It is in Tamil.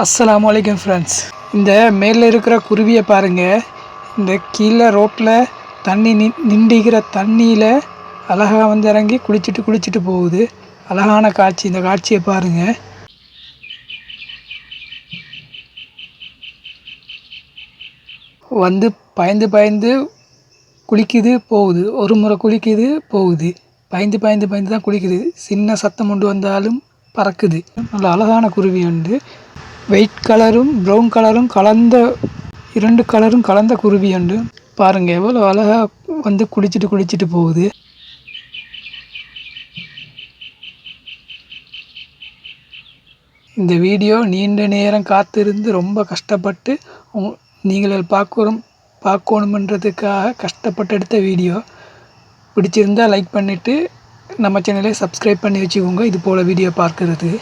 அஸ்ஸலாமு வலைக்கம் ஃப்ரெண்ட்ஸ் இந்த மேலே இருக்கிற குருவியை பாருங்கள் இந்த கீழே ரோட்டில் தண்ணி நின் நின்றுகிற தண்ணியில் அழகாக வந்து இறங்கி குளிச்சுட்டு குளிச்சுட்டு போகுது. அழகான காட்சி. இந்த காட்சியை பாருங்கள் வந்து பயந்து பயந்து குளிக்குது போகுது. ஒரு முறை குளிக்குது போகுது. பயந்து பயந்து பயந்து தான் குளிக்குது. சின்ன சத்தம் கொண்டு வந்தாலும் பறக்குது. நல்ல அழகான குருவி உண்டு. ஒயிட் கலரும் ப்ரௌன் கலரும் கலந்த இரண்டு கலரும் கலந்த குருவி உண்டு. பாருங்க எவ்வளோ அழகாக வந்து குளிச்சுட்டு குளிச்சுட்டு போகுது. இந்த வீடியோ நீண்ட நேரம் காத்திருந்து ரொம்ப கஷ்டப்பட்டு நீங்கள் பார்க்கணும் பார்க்கணுமன்றதுக்காக கஷ்டப்பட்டு எடுத்த வீடியோ. பிடிச்சிருந்தா லைக் பண்ணிவிட்டு நம்ம சேனலை சப்ஸ்கிரைப் பண்ணி வச்சுக்கோங்க. இது போல் வீடியோ பார்க்கறதுக்கு